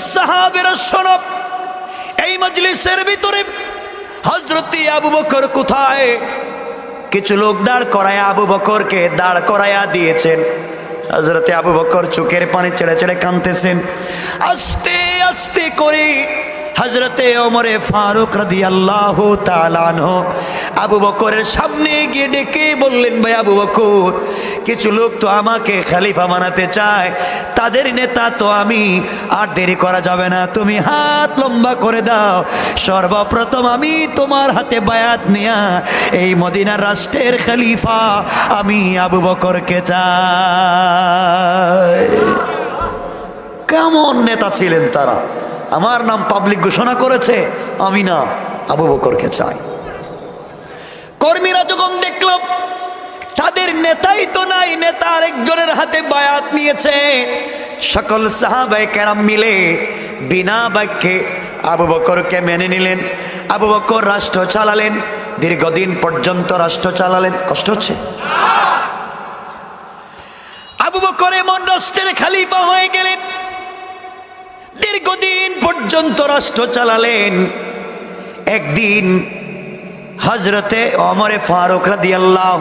সাহাবেরা সনব এই মজলিসের ভিতরে হজরতি আবু বকর কোথায়? কিছু লোক দাঁড় করায় আবু বকরকে দাঁড় করায়া দিয়েছেন। হজরতে আবু বকর চোখের পানি ছেড়ে ছেড়ে কাঁদতেছেন। আস্তে আস্তে করে হজরতে ওমরে ফারুক রাদি আল্লাহ আবু বকরের সামনে গিয়ে ডেকে বললেন, ভাই আবু বকর, কিছু লোক তো আমাকে খালিফা বানাতে চায়। তাদের নেতা তো আমি, আর দেরি করা যাবে না। তুমি হাত লম্বা করে দাও। সর্বপ্রথম আমি তোমার হাতে বায়াত নিয়া এই মদিনার রাষ্ট্রের খালিফা আমি আবু বকরকে চাই। কেমন নেতা ছিলেন তারা? আমার নাম পাবলিক ঘোষণা করেছে আমি না আবু বকরকে চাই। কর্মীরা যখন দেখল, তাদের নেতাই তো নাই, নেতা আরেকজনের হাতে বায়াত নিয়েছে। সকল সাহাবাই কেরাম মিলে বিনা বাক্যে আবু বকরকে মেনে নিলেন। আবু বকর রাষ্ট্র চালালেন, দীর্ঘদিন পর্যন্ত রাষ্ট্র চালালেন। কষ্ট হচ্ছে? আবু বকর এমন রাষ্ট্রের খালিফা হয়ে গেলেন। দীর্ঘদিন পর্যন্ত রাষ্ট্র চালালেন। একদিন হজরতে অমরে ফারুক রাদি আল্লাহ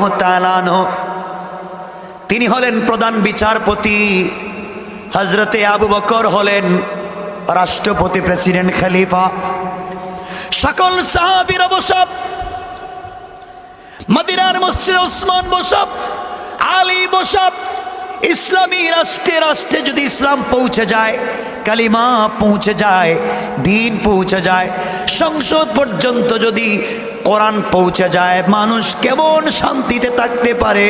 তিনি হলেন প্রধান বিচারপতি। হজরতে আবু বকর হলেন রাষ্ট্রপতি প্রেসিডেন্ট খালিফা। সকল সাহাবির বসব মদিনার মসজিদ ওসমান বসব, আলী বসব, ইসলামী রাষ্ট্রে রাষ্ট্রে যদি ইসলাম পৌঁছে যায় কালিমা পৌঁছে যায়, দিন পৌঁছে যায়, সংসদ পর্যন্ত যদি কোরআন পৌঁছে যায়, মানুষ কেমন শান্তিতে থাকতে পারে?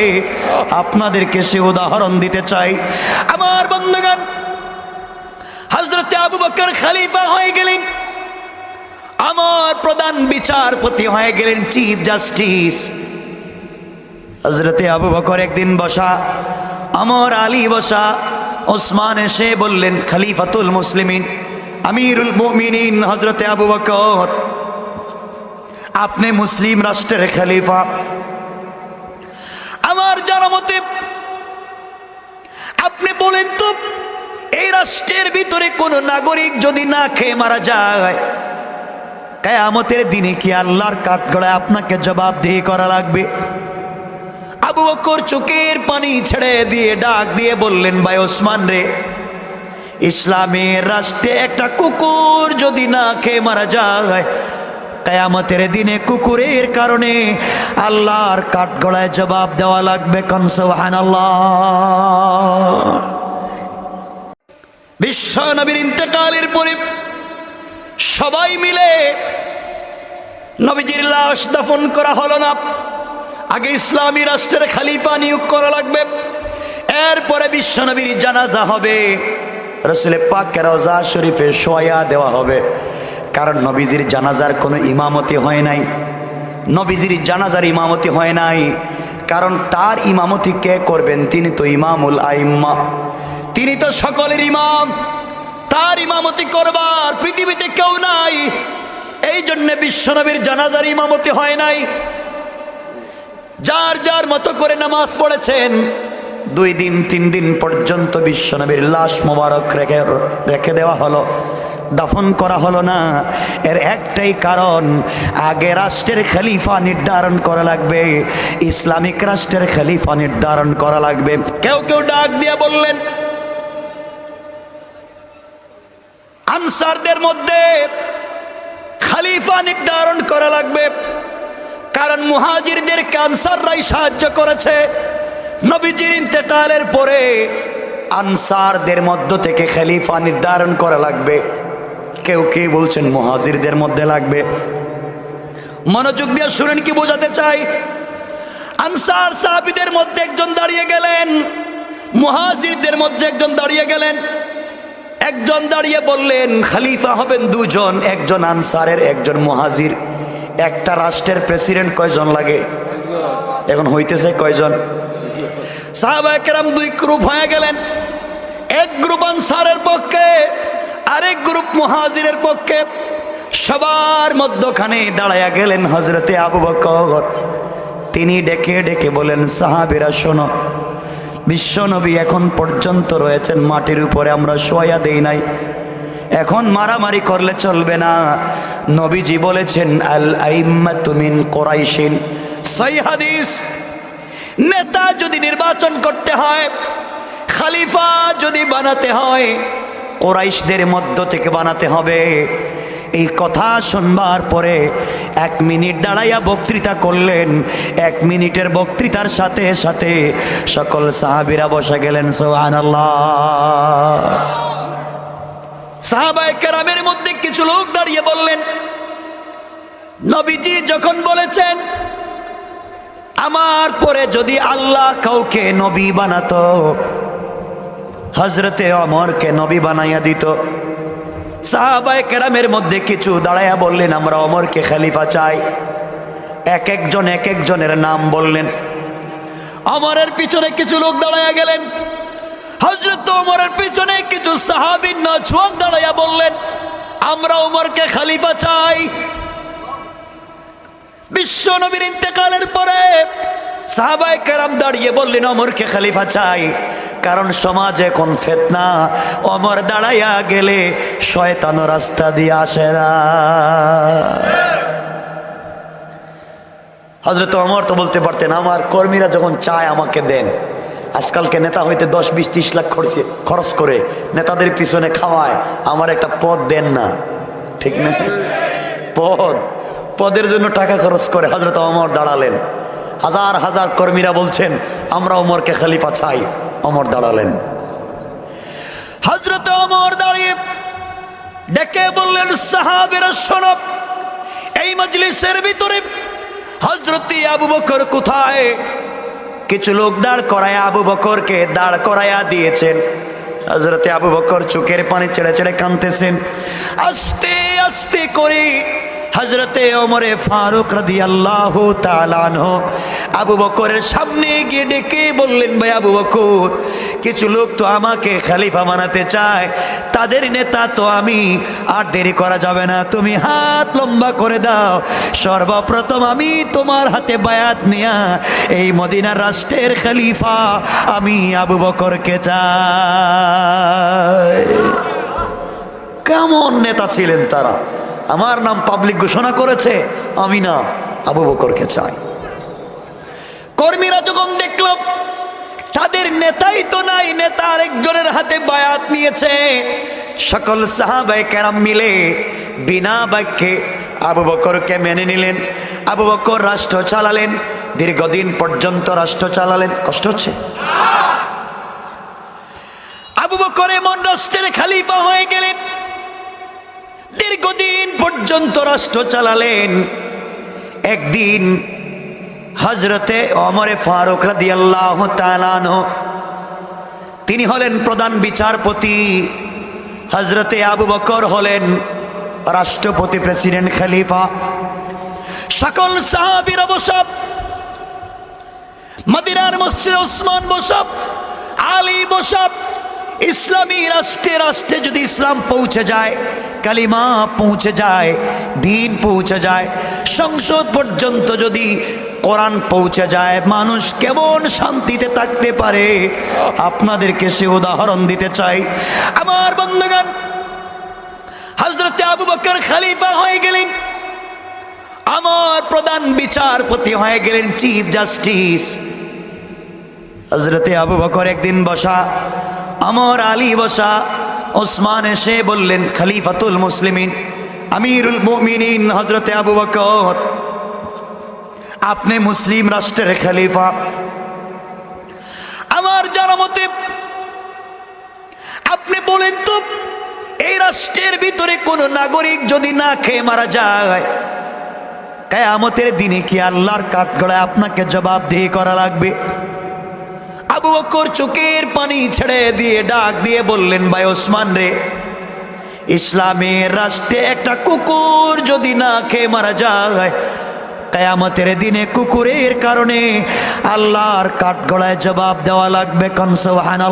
আপনাদেরকে সে উদাহরণ দিতে চাই। আমার বন্ধুগান হজরতে আবু বকর খালিফা হয়ে গেলেন। আমার প্রধান বিচারপতি হয়ে গেলেন চিফ জাস্টিস। হজরতে আবু বকর একদিন বসা, আমার আলী বসা ওসমান এসে বললেন, খলিফাতুল মুসলিমিন, আমিরুল মুমিনিন হজরতে আবু বকর, আপনি মুসলিম রাষ্ট্রের খলিফা। আমার জানা আপনি বলেন তো, এই রাষ্ট্রের ভিতরে কোনো নাগরিক যদি না খেয়ে মারা যায়, কেয়ামতের দিনে কি আল্লাহর কাঠগড়ায় আপনাকে জবাবদিহি করা লাগবে? আবু বকর চোখের পানি ছেড়ে দিয়ে ডাক দিয়ে বললেন, ভাই ওসমান রে, ইসলামের রাষ্ট্রে একটা কুকুর যদি না খেয়ে মারা যায়, কেয়ামতের দিনে কুকুরের কারণে আল্লাহর কাঠগড়ায় জবাব দেওয়া লাগবে কনসহান বিশ্ব নবীর ইন্তেকালের পরে সবাই মিলে নবীজির লাশ দাফন করা হলো না। আগে ইসলামী রাষ্ট্রের খালিফা নিয়োগ করা লাগবে। এরপরে বিশ্বনবীর জানাজা হবে। রসুলে পাকের রোজা শরীফে সোয়া দেওয়া হবে। কারণ নবীজির জানাজার কোনো ইমামতি হয় নাই। নবীজির জানাজার ইমামতি হয় নাই। কারণ তার ইমামতি কে করবেন? তিনি তো ইমামুল আইম্মা। তিনি তো সকলের ইমাম। তার ইমামতি করবার পৃথিবীতে কেউ নাই। এই জন্যে বিশ্বনবীর জানাজার ইমামতি হয় নাই। যার যার মতো করে নামাজ পড়েছেন, দুই দিন, তিন দিন পর্যন্ত বিশ্বনবীর লাশ মোবারক রেখে রেখে দেওয়া হলো। দাফন করা হলো না। এর একটাই কারণ, আগে রাষ্ট্রের খলিফা নির্ধারণ করা লাগবে, ইসলামিক রাষ্ট্রের খলিফা নির্ধারণ করা লাগবে। কেউ কেউ ডাক দিয়ে বললেন, আনসারদের মধ্যে খালিফা নির্ধারণ করা লাগবে। কারণ মুহাজিরদের ক্যান্সাররাই সাহায্য করেছে। নবীজির ইন্তেকালের পরে আনসারদের মধ্য থেকে খলিফা নির্ধারণ করা লাগবে। কেউ কে বলছেন মুহাজিরদের মধ্যে লাগবে? মনোযোগ দিয়ে শুনেন কি বোঝাতে চাই? আনসার সাহাবিদের মধ্যে একজন দাঁড়িয়ে গেলেন। মুহাজিরদের মধ্যে একজন দাঁড়িয়ে গেলেন। একজন দাঁড়িয়ে বললেন, খালিফা হবেন দুজন, একজন আনসারের, একজন মুহাজির। একটা রাষ্ট্রের প্রেসিডেন্ট কয়জন লাগে? এখন হইতেছে কয়জন? সাহাবাহাম দুই গ্রুপ হয়ে গেলেন। এক গ্রুপ আনসারের পক্ষে, আরেক গ্রুপ মুহাজিরের পক্ষে। সবার মধ্যখানে দাঁড়াইয়া গেলেন হজরতে আবু বকর। তিনি ডেকে ডেকে বলেন, সাহাবিরা, শোনো, বিশ্বনবী এখন পর্যন্ত রয়েছেন মাটির উপরে, আমরা শোয়া দেই নাই। এখন মারামারি করলে চলবে না। নবীজি বলেছেন, আল আইম্মাতুমিন কোরাইশিন। সই হাদিস। নেতা যদি নির্বাচন করতে হয়, খালিফা যদি বানাতে হয়, কোরাইশদের মধ্য থেকে বানাতে হবে। এই কথা শুনবার পরে এক মিনিট দাঁড়াইয়া বক্তৃতা করলেন। এক মিনিটের বক্তৃতার সাথে সাথে সকল সাহাবিরা বসে গেলেন সোহান সাহাবায় কেরামের মধ্যে কিছু লোক দাঁড়িয়ে বললেন, নবীজি যখন বলেছেন, আমার পরে যদি আল্লাহ কাউকে নবী বানাতো হজরতে অমরকে নবী বানাইয়া দিত। সাহাবায় কেরামের মধ্যে কিছু দাঁড়াইয়া বললেন, আমরা অমরকে খালিফা চাই। এক একজন, এক একজনের নাম বললেন। অমরের পিছনে কিছু লোক দাঁড়াইয়া গেলেন। হজরত ওমরের পিছনে কিছু সাহাবিন নজওয়ান দাঁড়াইয়া বললেন, আমরা ওমরকে খালিফা চাই। বিশ্ব নবীর ইন্তেকালের পরে সাহাবাই কেরাম দাঁড়িয়ে বললেন অমরকে খালিফা চাই, কারণ সমাজ এখন ফেতনা। অমর দাঁড়াইয়া গেলে শয়তানো রাস্তা দিয়ে আসে না। হজরত অমর তো বলতে পারতেন, আমার কর্মীরা যখন চায় আমাকে দেন। আজকালকে নেতা হইতে দশ, বিশ, ত্রিশ লাখ খরচে, খরচ করে নেতাদের পিছনে খাওয়ায়, আমার একটা পদ দেন না। ঠিক না? পদ। পদের জন্য টাকা খরচ করে হজরত অমর দাঁড়ালেন। হাজার হাজার কর্মীরা বলছেন, আমরা অমরকে খালিফা চাই। অমর দাঁড়ালেন। হজরত অমর দাঁড়িয়ে ডেকে বললেন, সাহাবেরা সনব এই মজলিসের ভিতরে হজরতি আবু বকর কোথায়? কিছু লোক দাঁড় করায় আবু বকরকে দাঁড় করাইয়া দিয়েছেন। হজরতে আবু বকর চোখের পানি ছেড়ে ছেড়ে কাঁদতেছেন। আস্তে আস্তে করে হজরতে ওমরে ফারুক রাদি আল্লাহ তালানহ আবু বকরের সামনে গিয়ে ডেকে বললেন, ভাই আবু বকর, কিছু লোক তো আমাকে খালিফা বানাতে চায়। তাদের নেতা তো আমি, আর দেরি করা যাবে না। তুমি হাত লম্বা করে দাও। সর্বপ্রথম আমি তোমার হাতে বায়াত নিয়া এই মদিনা রাষ্ট্রের খালিফা আমি আবু বকরকে চাই। কেমন নেতা ছিলেন তারা? আমার নাম পাবলিক ঘোষণা করেছে আমি না আবু বকরকে চাই। কর্মীরা যখন দেখল, তাদের নেতাই তো নাই, নেতা আরেকজনের হাতে বায়াত নিয়েছে। সকল সাহাবাই কেরাম মিলে বিনা বাক্যে আবু বকরকে মেনে নিলেন। আবু বকর রাষ্ট্র চালালেন, দীর্ঘদিন পর্যন্ত রাষ্ট্র চালালেন। কষ্ট হচ্ছে? আবু বকর এমন রাষ্ট্রের খালিফা হয়ে দীর্ঘদিন পর্যন্ত রাষ্ট্র চালালেন। একদিন হজরতে অমরে ফারুক রাদি আল্লাহ তিনি হলেন প্রধান বিচারপতি। হজরতে আবু বকর হলেন রাষ্ট্রপতি প্রেসিডেন্ট খালিফা। সকল সাহাবির বসব মদিনার মসজিদ ওসমান বসব, আলী বসব, ইসলামী রাষ্ট্রে রাষ্ট্রে যদি ইসলাম পৌঁছে যায় কালিমা পৌঁছে যায়, দিন পৌঁছে যায়, সংসদ পর্যন্ত যদি কোরআন পৌঁছে যায়, মানুষ কেমন শান্তিতে থাকতে পারে? আপনাদেরকে সে উদাহরণ দিতে চাই। আমার বন্ধুগান হজরতে আবু বকর খালিফা হয়ে গেলেন। আমার প্রধান বিচারপতি হয়ে গেলেন চিফ জাস্টিস। হজরতে আবু বকর একদিন বসা, আমর আলী বসা ওসমান এসে বললেন, খলিফাতুল মুসলিমিন, আমিরুল মুমিনিন হজরতে আবু বকর, আপনি মুসলিম রাষ্ট্রের খলিফা। আমার জানা মতে আপনি বলেন তো, এই রাষ্ট্রের ভিতরে কোনো নাগরিক যদি না খেয়ে মারা যায়, কেয়ামতের দিনে কি আল্লাহর কাঠগড়ায় আপনাকে জবাবদিহি করা লাগবে? আবু বকর চোখের পানি ছেড়ে দিয়ে ডাক দিয়ে বললেন, ভাই ওসমান রে, ইসলামের রাষ্ট্রে একটা কুকুর যদি না খেয়ে মারা যায়, কেয়ামতের দিনে কুকুরের কারণে আল্লাহর কাঠগড়ায় জবাব দেওয়া লাগবে কনসবাহান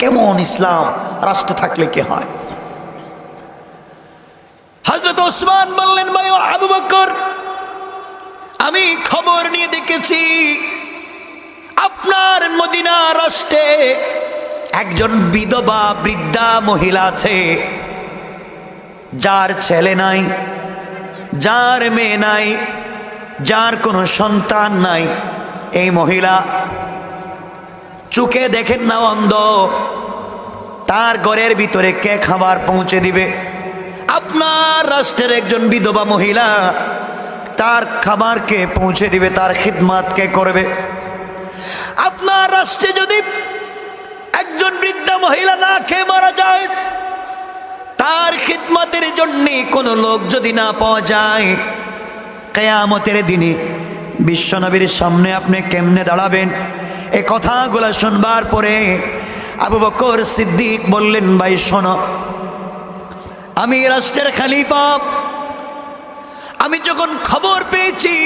কেমন ইসলাম? রাষ্ট্র থাকলে কি হয়? হজরত ওসমান বললেন, ভাই আবু বকর আমি খবর নিয়ে দেখেছি, আপনার মদিনা রাষ্ট্রে একজন বিধবা বৃদ্ধা মহিলা আছে, যার ছেলে নাই, যার মেয়ে নাই, যার কোনো সন্তান নাই। এই মহিলা চোখে দেখেন না অন্ধ, তার ঘরের ভিতরে কে খাবার পৌঁছে দিবে। আপনার রাষ্ট্রের একজন বিধবা মহিলা তার খাবারকে পৌঁছে দিবে, তার খিদমাত কে করবে। আপনার রাষ্ট্রে যদি একজন বৃদ্ধা মহিলা না খেয়ে মারা যায়, তার খিদমতের জন্যে কোনো লোক যদি না পাওয়া যায়, কেয়ামতের দিনে বিশ্বনবীর সামনে আপনি কেমনে দাঁড়াবেন? এ কথাগুলো শুনবার পরে আবু বকর সিদ্দিক বললেন, ভাই শোনো, আমি রাষ্ট্রের খালিফা আমি যখন খবর পেয়েছি,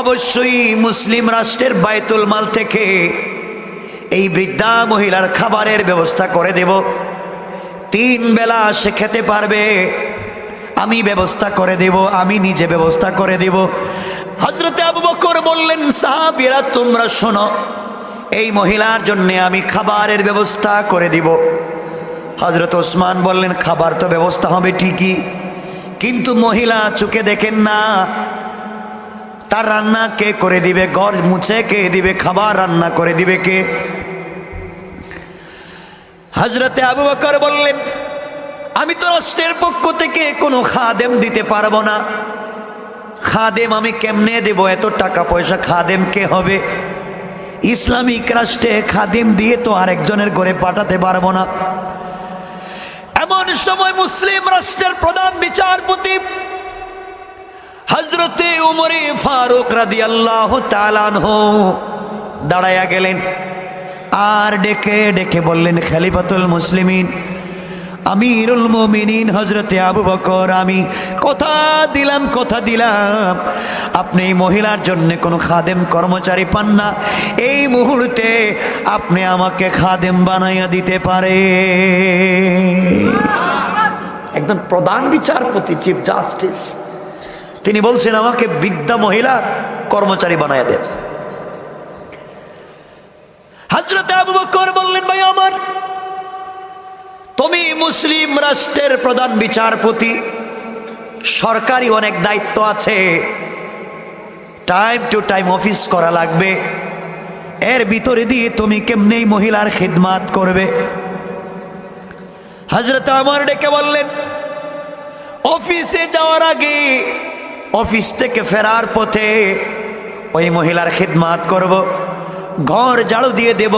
অবশ্যই মুসলিম রাষ্ট্রের বায়তুল মাল থেকে এই বৃদ্ধা মহিলার খাবারের ব্যবস্থা করে দেব। তিন বেলা সে খেতে পারবে, আমি ব্যবস্থা করে দেব, আমি নিজে ব্যবস্থা করে দেব। হজরতে আবু বকর বললেন, সাহাবিরা, তোমরা শোনো, এই মহিলার জন্য আমি খাবারের ব্যবস্থা করে দিব। হজরত ওসমান বললেন, খাবার তো ব্যবস্থা হবে ঠিকই কিন্তু মহিলা চোখে দেখেন না। তার রান্না কে করে দিবে? ঘর মুছে কে দিবে? খাবার রান্না করে দিবে কে? হজরতে আবু বকর বললেন, আমি তো রাষ্ট্রের পক্ষ থেকে কোনো খাদেম দিতে পারব না। খাদেম আমি কেমনে দেব? এত টাকা পয়সা খাদেম কে হবে? ইসলামিক রাষ্ট্রে খাদিম দিয়ে তো আরেকজনের ঘরে পাঠাতে পারব না। এমন সময় মুসলিম রাষ্ট্রের প্রধান বিচারপতি হজরতে উমরে ফারুক রাদি আল্লাহ দাঁড়াইয়া গেলেন আর ডেকে ডেকে বললেন, খালিফাতুল মুসলিমিন আমিরুল মুমিনিন হজরতে আবু বকর, আমি কথা দিলাম কথা দিলাম। আপনি মহিলার জন্য কোনো খাদেম কর্মচারী পান না। এই মুহূর্তে আপনি আমাকে খাদেম বানাইয়া দিতে পারে। একজন প্রধান বিচারপতি চিফ জাস্টিস তিনি বলছেন, আমাকে বিদ্যা মহিলার কর্মচারী বানাইয়া দেন। হজরতে আবু বকর বললেন, ভাই, আমার তুমি মুসলিম রাষ্ট্রের প্রধান বিচারপতি। সরকারি অনেক দায়িত্ব আছে। টাইম টু টাইম অফিস করা লাগবে। এর ভিতরে দিয়ে তুমি কেমনেই মহিলার খিদমাত করবে? হজরত আমার ডেকে বললেন, অফিসে যাওয়ার আগে অফিস থেকে ফেরার পথে ওই মহিলার খিদমাত করব। ঘর ঝাড়ু দিয়ে দেব,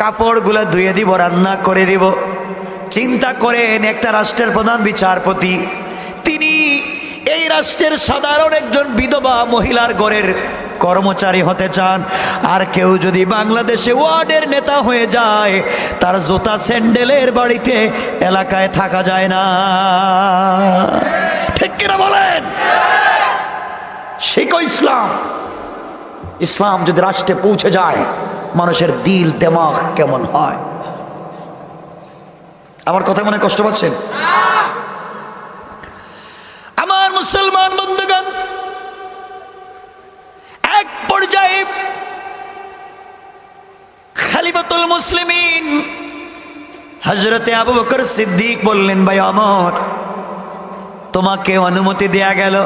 কাপড়গুলো ধুয়ে দিব, রান্না করে দিব। চিন্তা করেন একটা রাষ্ট্রের প্রধান বিচারপতি। তিনি এই রাষ্ট্রের সাধারণ একজন বিধবা মহিলার গড়ের কর্মচারী হতে চান। আর কেউ যদি বাংলাদেশে ওয়ার্ডের নেতা হয়ে যায়, তার জোতা স্যান্ডেলের বাড়িতে এলাকায় থাকা যায় না। ঠিক কিনা বলেন? শিখো ইসলাম। ইসলাম যদি রাষ্ট্রে পৌঁছে যায়, মানুষের দিল, দেমাগ কেমন হয়? আমার কথা মনে কষ্ট পাচ্ছেন আমার মুসলমান বন্ধুগণ, এক পর্যায়ে খালিফাতুল মুসলিমিন হজরতে আবু বকর সিদ্দিক বললেন, ভাই অমর, তোমাকে অনুমতি দেয়া গেল।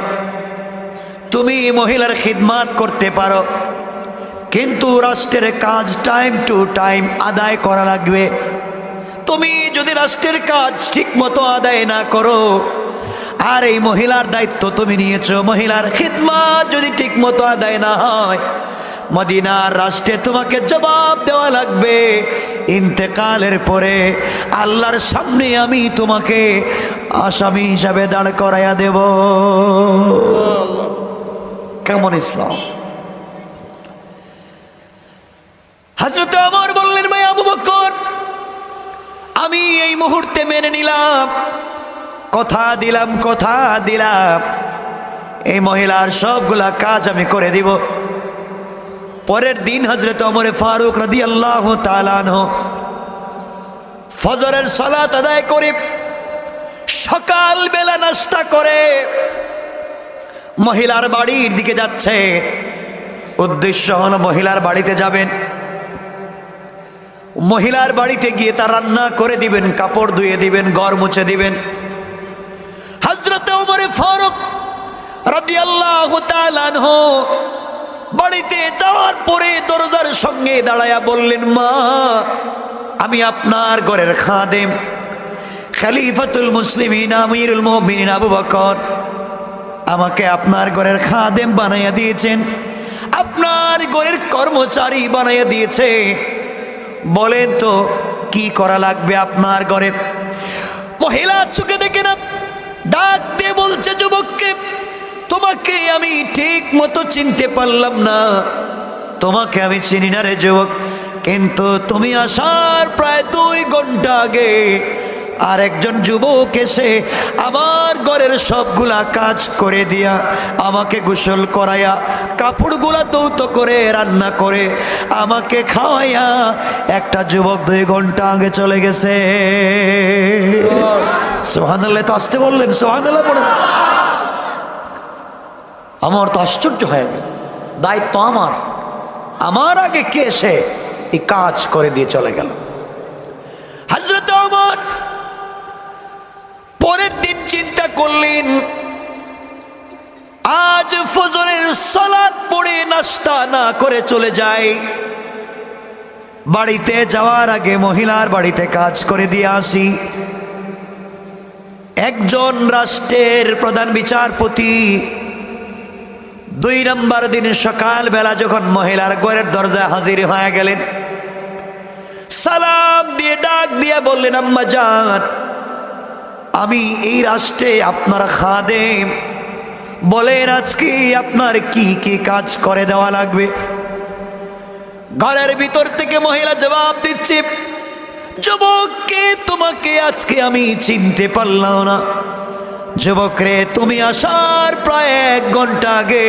তুমি মহিলার খিদমাত করতে পারো, কিন্তু রাষ্ট্রের কাজ টাইম টু টাইম আদায় করা লাগবে। তুমি যদি রাষ্ট্রের কাজ ঠিক মতো আদায় না করো, আর এই মহিলার দায়িত্ব তুমি নিয়েছো, মহিলার খিদমাত যদি ঠিক মতো আদায় না হয়, মদিনার রাষ্ট্রে তোমাকে জবাব দেওয়া লাগবে। ইন্তেকালের পরে আল্লাহর সামনে আমি তোমাকে আসামি হিসাবে দাঁড় করাইয়া দেব। কেমন ইসলাম? হাজরত আমার বললেন, ভাই আবু এই মুহূর্তে মেনে নিলাম। কথা দিলাম কথা দিলাম। এই মহিলার সবগুলা কাজ আমি করে দিব। পরের দিন হজরত অমরে ফারুক রাদি আল্লাহ ফজরের সলাত আদায় করে সকাল বেলা নাস্তা করে মহিলার বাড়ির দিকে যাচ্ছে। উদ্দেশ্য হলো মহিলার বাড়িতে যাবেন। মহিলার বাড়িতে গিয়ে তার রান্না করে দিবেন, কাপড় ধুয়ে দিবেন, ঘর মুছে দিবেন। হজরতে ওমরে ফারুক বাড়িতে যাওয়ার পরে দরজার সঙ্গে দাঁড়ায়া বললেন, মা, আমি আপনার ঘরের খাদেম, খলিফাতুল মুসলিমিন, আমিরুল মুমিনিন আবু বকর। আমাকে আপনার ঘরের খাদেম বানাইয়া দিয়েছেন, আপনার ঘরের কর্মচারী বানাইয়া দিয়েছে। বলেন তো, কি করা লাগবে আপনার ঘরে? মহিলা চোখে দেখে না, ডাক দিয়ে বলছে যুবককে, তোমাকে আমি ঠিক মতো চিনতে পারলাম না। তোমাকে আমি চিনি না রে যুবক, কিন্তু তুমি আসার প্রায় দুই ঘণ্টা আগে আর একজন যুবক এসে আমার ঘরের সবগুলা কাজ করে দিয়া আমাকে গোসল করাইয়া, কাপড়গুলা দৌত করে রান্না করে আমাকে খাওয়াইয়া একটা যুবক দুই ঘণ্টা আগে চলে গেছে। সোহানাল্লাহ তো আসতে বললেন সোহানাল্লাহ পড়ে আমার তো আশ্চর্য হয়ে গেল। দায়িত্ব আমার। আমার আগে কে এসে এই কাজ করে দিয়ে চলে গেল? চিন্তা করলেন, আজ ফজরের সালাদ পড়ে নাস্তা না করে চলে যায়। বাড়িতে যাওয়ার আগে মহিলার বাড়িতে কাজ করে দিয়ে আসি। একজন রাষ্ট্রের প্রধান বিচারপতি, দুই নম্বর দিন সকালবেলা যখন মহিলার ঘরের দরজায় হাজির হয়ে গেলেন, সালাম দিয়ে ডাক দিয়ে বললেন, আম্মা যান আমি এই রাষ্ট্রে আপনার খাদেম। বলেন আজকে আপনার কি কি কাজ করে দেওয়া লাগবে? ঘরের ভিতর থেকে মহিলা জবাব দিচ্ছে, যুবককে তোমাকে আজকে আমি চিনতে পারলাম না। যুবক রে তুমি আসার প্রায় এক ঘণ্টা আগে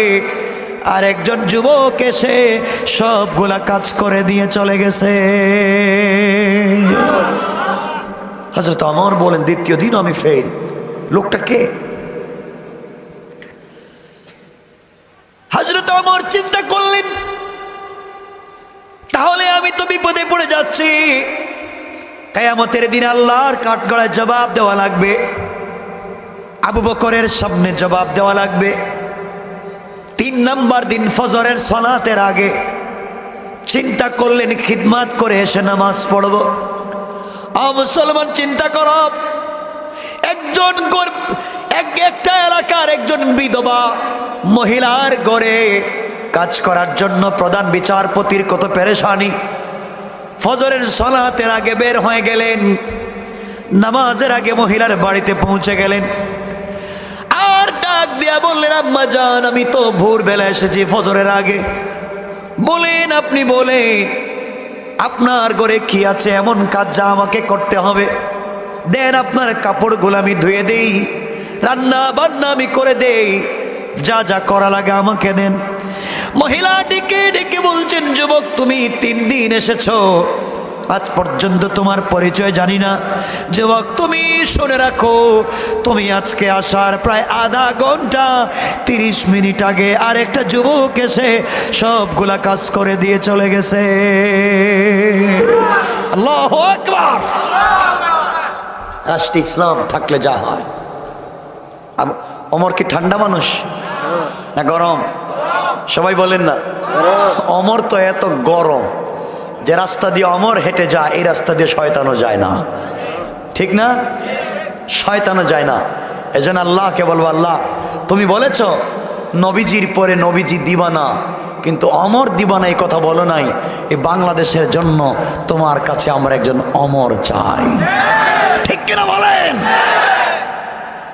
আর একজন যুবক এসে সবগুলা কাজ করে দিয়ে চলে গেছে। হজরত আমার বলেন, দ্বিতীয় দিন আমি ফেল লোকটা কে? হজরত আমার চিন্তা করলেন, তাহলে আমি তো বিপদে পড়ে যাচ্ছি। কেয়ামতের দিন আল্লাহর কাঠগড়ায় জবাব দেওয়া লাগবে। আবু বকরের সামনে জবাব দেওয়া লাগবে। তিন নম্বর দিন ফজরের সলাতের আগে চিন্তা করলেন, খিদমাত করে এসে নামাজ পড়ব। মুসলমান চিন্তা কর। একজন একটা এলাকার একজন বিধবা মহিলার গড়ে কাজ করার জন্য প্রধান বিচারপতির কত পেরেশানি। ফজরের সলাতের আগে বের হয়ে গেলেন। নামাজের আগে মহিলার বাড়িতে পৌঁছে গেলেন। আর ডাক দিয়া বললেন, আম্মা জান, আমি তো ভোরবেলা এসেছি ফজরের আগে। বলেন, আপনি বলেন। আপনার ঘরে কি আছে? এমন কাজ যা আমাকে করতে হবে। দেন আপনার কাপড়গুলো আমি ধুয়ে দেই, রান্না বান্না আমি করে দেই। যা যা করা লাগে আমাকে দেন। মহিলা ডেকে ডেকে বলছেন, যুবক, তুমি তিন দিন এসেছ। আজ পর্যন্ত তোমার পরিচয় জানি না। যুবক তুমি শুনে রাখো, তুমি আজকে আসার প্রায় আধা ঘণ্টা, তিরিশ মিনিট আগে আর একটা যুবক এসে সবগুলা কাজ করে দিয়ে চলে গেছে। আল্লাহ ইসলাম থাকলে যা হয়। অমর কি ঠান্ডা মানুষ? না গরম? সবাই বলেন না। অমর তো এত গরম। যে রাস্তা দিয়ে অমর হেঁটে যায়, এই রাস্তা দিয়ে শয়তানও যায় না। ঠিক না? শয়তানও যায় না। এজন্য আল্লাহকে বলব, আল্লাহ, তুমি বলেছ, নবীজির পরে নবীজি দিবানা, কিন্তু অমর দিবানা এই কথা বলো নাই, এই বাংলাদেশের জন্য তোমার কাছে আমরা একজন অমর চাই। ঠিক কিনা বলেন?